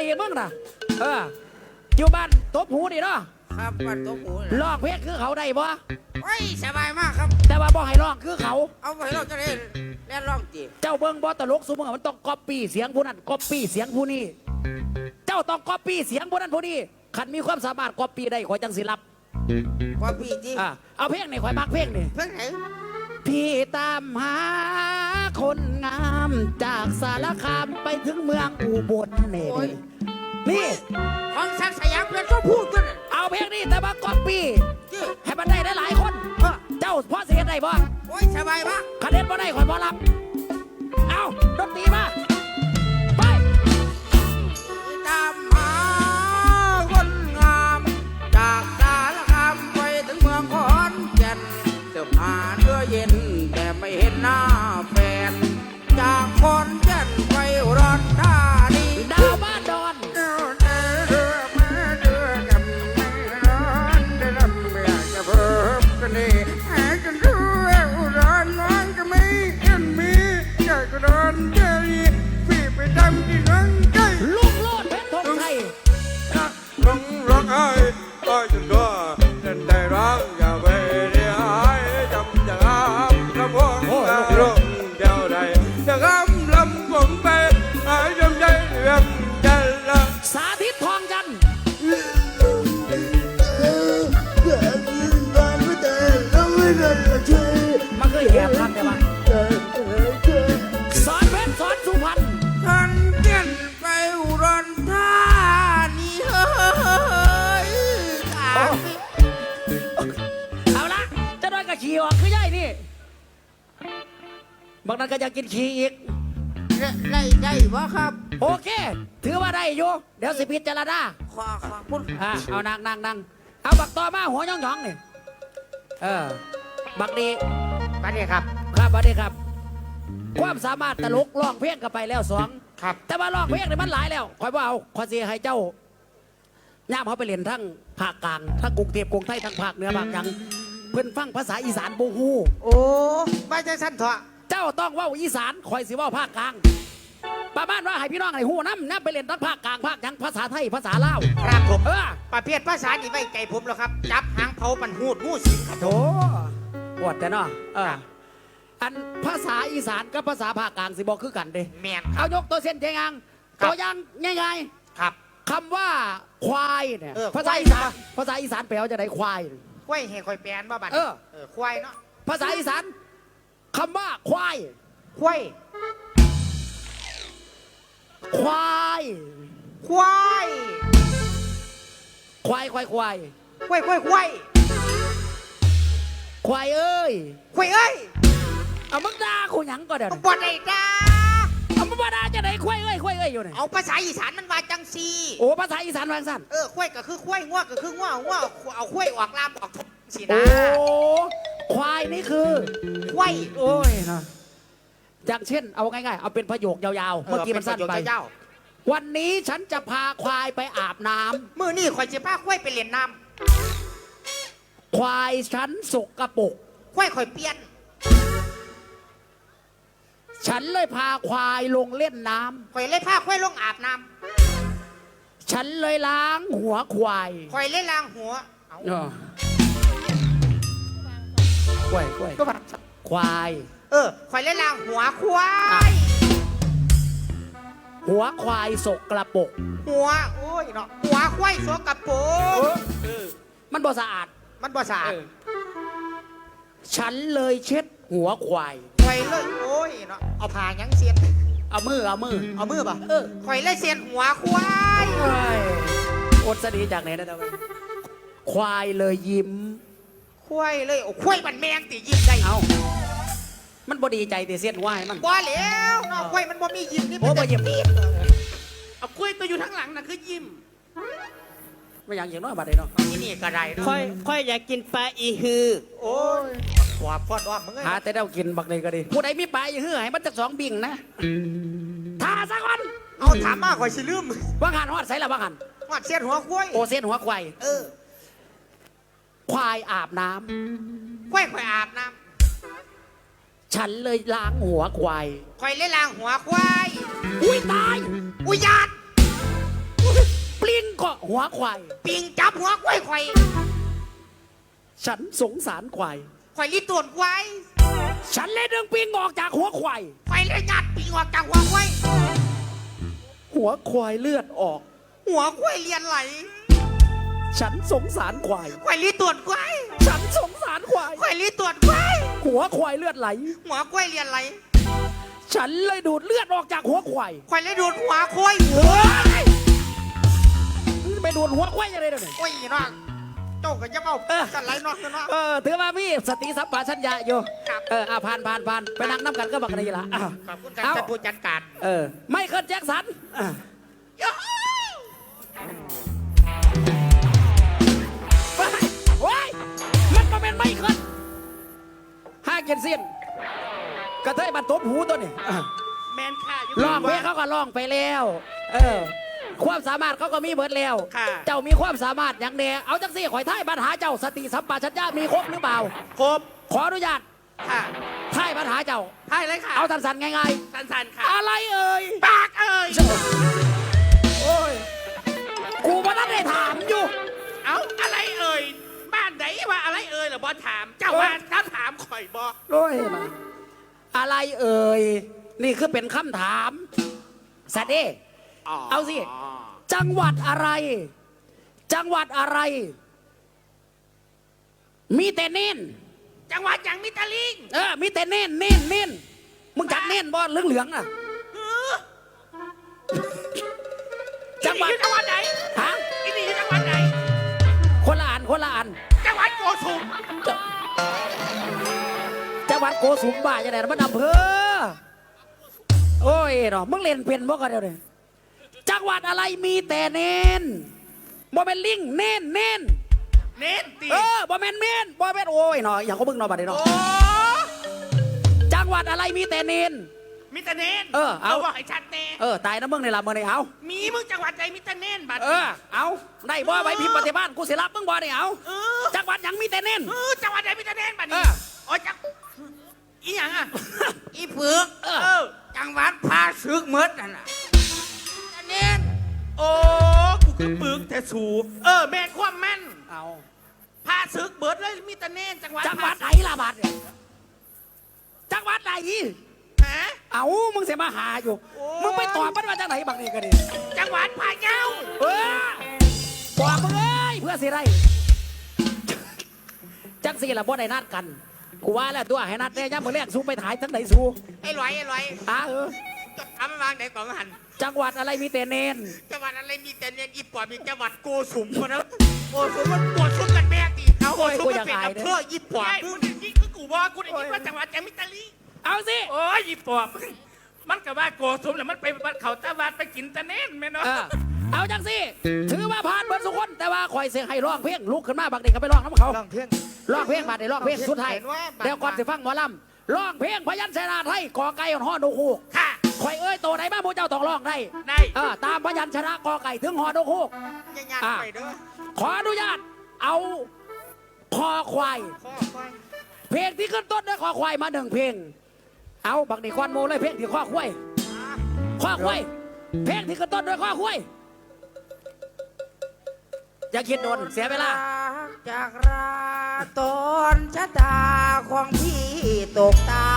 ดีมึงน่ะ เออ อยู่บ้านตบหูนี่เนาะ ครับบ้านตัวหมูลอกเพลงคือเขาได้บ่โอ้ยสบายมากครับ แต่ว่าบ่ให้ลอกคือเขา เอาไปเราจะได้เล่นร้องจีเจ้าเบิ่งบ่ตลกซุมื้อมันต้องก๊อปปี้เสียงผู้นั้นก๊อปปี้เสียงผู้นี้ เจ้าต้องก๊อปปี้เสียงผู้นั้นผู้นี้คันมีความสามารถก๊อปปี้ได้ขอยจังสิรับว่าพี่จีอะเอาเพลงนี่ขอยมักเพลงนี่ เพิ่งไหนพี่ตามหาคนงามจากสารคามไปถึงเมืองอุบลนี่ นี่ ของสักดิ์สยามเป็นตัวพูดกันน่ะเอาเพลงนี้แต่ว่าก๊อปปี้จีให้มันได้หลายๆคน เออเจ้าพ่อเสียได้บ่โอ้ยสบายมากคะแนนบ่ได้ข่อยบ่รับ บางนั้นก็อยากกินขี่อีก ได้ได้วะครับ โอเค ถือว่าได้อยู่ เดี๋ยวสิพิจารณาขอขอบคุณอะเอานั่งนั่งนั่งเอาบักต่อมาหัวย่องย่องๆนี่เออ บักดีไปเลยครับ ครับสวัสดีครับ ความสามารถตลกร้องเพลงกันไปแล้วสองครับ แต่ว่าร้องเพลงนี่มันหลายแล้วคอยว่าเอาคอยสิให้เจ้าย่ามเขาไปเรียนทั้งภาคกลางทั้งกรุงเทพกรุงไทยทั้งภาคเหนือภาคหยังเพิ่นฟังภาษาอีสานบูฮูโอ้ไม่ใช่สั้นเถอะ เจ้าต้องเว่าอีสานคอยสิเว่าภาคกลาง ประมาณว่าให้พี่น้องในหูน้ำน้ำไปเรียนทั้งภาคกลางภาคหยังภาษาไทยภาษาลาวครับผม เออประเภทภาษานี่ไว้ใจผมแล้วครับ จับหางเผาปันหูดงูสิงครับโถปวดแต่เนาะเอออันภาษาอีสานกับภาษาภาคกลางสิบอกคือกันเด้แมนเอายกตัวเส้นเจงางครับ ตัวอย่างง่ายครับ ๆคำว่าควายเนี่ยเออภาษาอีสานภาษาอีสานแปลว่าจะได้ควาย ควายเฮคอยแปลนว่าบัดเออเออ ควายเนาะภาษาอีสาน คำว่าควาย ควาย ควาย ควาย ควาย ควาย ควาย ควาย ควาย ควาย ควายเอ้ย ควายเอ้ย เอามึงด่ากูหยังก็เดี๋ยวนี้บ่ได้จ้าเอามึงมาด่าจะไหนควายเอ้ย ควายเอ้ยอยู่เนี่ยเอาภาษาอีสานมันว่าจังซีโอ้ภาษาอีสานวางสั้นเออควายก็คือควายง่วก็คือง่วง่วเอาควายออกลามออกสิโอ้นะควายนี่คือควายโอ้ยนะอย่างเช่น เอาง่ายๆ เอาเป็นประโยคยาวๆ เมื่อกี้มันสั้นไป เจ้าวันนี้ฉันจะพาควายไปอาบน้ำมือนี่ข่อยจะพาควายไปเล่นน้ควายฉันสกปรกำควายข่อยเปลี่ยน ฉันเลยพาควายลงเล่นน้ข่อยเลยพาควายลงอาบน้ำฉันเลยล้างหัวควายำข่อยเลยล้างหัว เอาเออ ควายควายก็แบบควาย เออข่อยเลยล้างหัวควาย หัวควายสกระปรกหัวโอ้ยเนาะหัวควายสกปรกมันบ่สะอาด มันบ่สะอาด ฉันเลยเช็ดหัวควายข่อยเลยโอ้ยเนาะเอาผ้าหยังเสียนเอามือเอามือเอามือป่ะเออข่อยเลยเสียนหัวควายเอ้ยอดสดีจากไหนนะเจ้าควายเลยยิ้ม ควายเลยโอ้ควายมันแมงติยิ้มได้เอามันบ่ดีใจแต่เสียดหัวให้มันบ่แล้วเนาะควายมันบ่มียิ้มนี่โอ้บ่ยิ้มแต่เอากล้วยตัวอยู่ทั้งหลังน่ะคือยิ้มไม่อย่างอย่างน้อยบัดนี้เนาะที่นี่ก็ได้เนาะค่อยค่อยอยากกินปลาอีฮือโอ้ยหัวพอดว่ามึงเอ้ยหาแต่เดากินบักเลยก็ดีผู้ใดมีปลาอย่าหื้อให้มันจักสองบิ่งนะทาซะก่อนเอาถามมาข่อยสิลืมว่างหันฮอดใส่ละว่างหันวาดเสียนหัวควายโอเส้นหัวควายเออ ควายอาบน้ำควายข่อยอาบน้ฉันเลยล้างหัวควายำข่อยเลยล้างหัวควาย อุ้ยตาย อุยยาดหัวควาย ปิงจับหัวควายควายฉันสงสารควายควายรีตรวจควายฉันเลยดึงปิงออกจากหัวควายควายเลยงัดปิงออกจากหัวควายหัวควายเลือดออก หัวควายเลียนไหล ฉันสงสารควาย ควายรีตรวจควายฉันสงสารควาย ควายรีตรวจควาย หัวควายเลือดไหล หัวควายเลียนไหล ฉันเลยดูดเลือดออกจากหัวควายควายเลยดูดหัวควายเฮ้ยไปดูดหัวควายยังไงเดี๋ยวนี้โอ้ยน้องเจ้าก็จะเมาเออกันไรน้องเนาะเออถือว่ามีสติสัมปชัญญะอยู่ครับเอออะผ่านผ่านผ่านไปนั่งน้ำกันก็บักนี่ละอะขอบคุณครับเอ้า ท่านผู้จัดการเออ ไม่เคิลแจ็คสันอะโย่ มันก็เป็นไม่เคิลห้าเกียนเซียนกระเทยบันทบหูตัวนี้อะแมนค่ะอยู่ร้องเพลงเขาก็ร้องไปแล้ว เออ ความสามารถเขาก็มีเบิดแล้ว ค่ะ เจ้ามีความสามารถอย่างเดียวเอาจังสี่ข่อยท้ายปัญหาเจ้าสติสัมปชัญญะมีครบหรือเปล่า ครบ ขออนุญาตค่ะท้ายปัญหาเจ้าใช่เลยค่ะ เอาสั้นๆง่ายสันๆค่ะ ๆ อะไรเอ่ย ปากเอ่ย นี่คือเป็นคำถามสัตว์เด้เอาสิ จังหวัดอะไร จังหวัดอะไร มีแต่เน้น จังหวัดอย่างมิตรลิงเออ มีแต่เน้นเน้นเน้นมึงจักเน้นบอลเหลืองเหลืองๆน่ะเออจังหวัดอีนี่อยู่จังหวัดไหนฮะอีนี่อยู่จังหวัดไหน คนละอันคนละอัน จังหวัดโกสุมจะจังหวัดโกสุมบ้าจะไหนนะมันอำเภอ โอ้ยเนาะมึงเล่นเป็นบ่กันเดี๋ยวนี้จังหวัดอะไรมีแต่เน้นบ่เป็นลิงเน้นเน้นเน้นตีเออบ่แม่นเม่นบ่แม่นโอ้ยเนาะอย่างของมึงเนาะบัดนี้โอ้เนาะจังหวัดอะไรมีแต่เน้นมิตรเน้นเออเอาบอกให้ชัดแน่เออตายนะมึงในลำมึงในเอา มีมึงจังหวัดใดมิตรเน้นบัดเออเอาได้บ่ไว้พิมพ์ปฏิบ้านกูสิรับมึงบ่ได้เอาเออจังหวัดหยังมีแต่เน้นเออจังหวัดใดมิตรเน้นบัดเอนี้อโอ้ยจัง อีหยังอะ อีเผือกเออเออ จังหวัดพาซึกเมดนั่นน่ะอันนี้โอ้ กูคือปึกแต่สูเออ แม่นความแม่นเอาพาซึกเบิดเลยมีแต่เน้นจังหวัดจังหวัดไหนล่ะบัดเนี่ยจังหวัดไหนฮะ เอามึงเสียมาหาอยู่ โอ้ย มึงไปตอบมันว่าจังไหนบักนี่กันดิจังหวัดพะเยาเออบอกมึงเอ้ยเพื่อสิไรจังสี่ละบ่ได้นัดกัน กูว่าแล้วตัวให้นัดแน่ย่ามึงเรียกสู้ไปถ่ายทั้งไหนสู้ไอ้ลอยไอ้ลอยอะเออจะทำมาวางไหนของหันจังหวัดอะไรมีแต่เนนจังหวัดอะไรมีแต่เนี่ยอีปอบมีจังหวัดโกสุมคนนะโกสุมมันปวดสุมกันแม่ตีเอาโอ้ยสุมกูมันอยากเป็นอายอำเด้เภออีปอบไอ้กูได้ยินคือกูบอกกูได้ยินว่าจังหวัดแจมิตรลีเอาสิโอ้ยอีปอบมันก็ว่าโกสมแล้วมันไปวัดเขาตะวันไปกินตะเน้นแม่เนาะเออเอาจังสิถือว่าผ่านเบิดสุกคนแต่ว่าคอยเสียงให้ร้องเพลงลุกขึ้นมาบักเด็กก็ไปร้องน้ำเขาลองเพียง ร้องเพลงบาดเดี๋ยวร้องเพลงสุดท้ายเห็นว่าบาดเดี๋ยวก่อนสิฟังหมอลำร้องเพลงพยัญชนะไทยกอไก่ฮอดูคูกค่ะคอยเอ้ยโตไหนบ้างพวกเจ้าต้องร้องได้ได้เออตามพยัญชนะกอไก่ถึงฮอดูคูกยังยากไปเด้อขออนุญาตเอาคอควายข้อควาย เพลงที่ขึ้นต้นด้วยคอควายมาหนึ่งเพลง เอาบักนี่ควันโมเลยเพลงที่ข้อควายข้อควายเพลงที่ขึ้นต้นด้วยข้อควาย อย่าคิดโดนเสียเวลา จากราตนชะตาของพี่ตกตา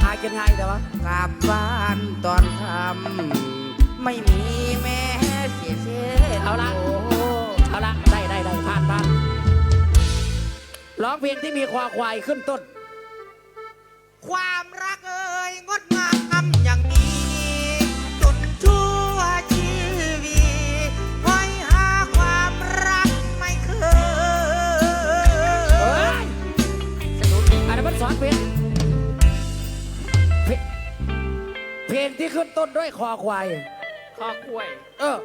หากินง่ายแต่ว่ากลับบ้านตอนค่ำไม่มีแม่เสียเสียเอาละเอาละได้ได้ได้ผ่านผ่านร้องเพลงที่มีคอควายขึ้นต้น ความรักเอ่ยงด ต้นด้วยคอควาย คอกล้วย เออ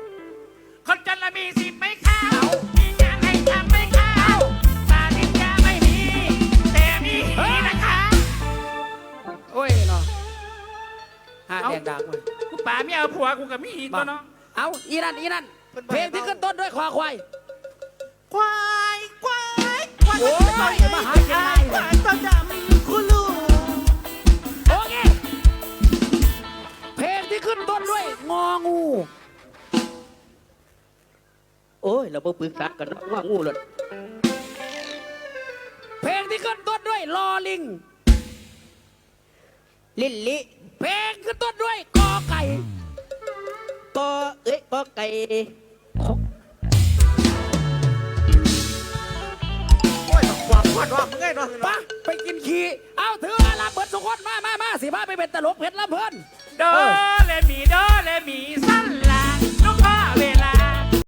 คนจันละมีสิบไม่เข้ามีงานให้ทำไม่เข้าปาลิญญาไม่มี แต่มีนะคะ โอ้ยเนาะหาแดงดังเว้ยกูป่าไม่เอาผัวกูกับมีตัวเนาะ เอาอีนั่นอีนั่นเพลงที่ขึ้นต้นด้วยคอควาย ควาย ควาย ควายโอ้ยมาหากินง่ายเลยควาย เราบ่ปรึกษากันเนาะว่างูหลดเพลงที่ขึ้นต้นด้วยลอลิง ลิลลิเพลงขึ้นต้นด้วยกอไก่กอเอ้ยกอไก่โอ้ยต้องความพอดว่ามึงไงเนาะปะไปกินขี้เอาถือลาเบิดทุกคนมามามาสิพาไปเป็นตลกเพชรลำเพลินโดเลมีโดเลมีโซ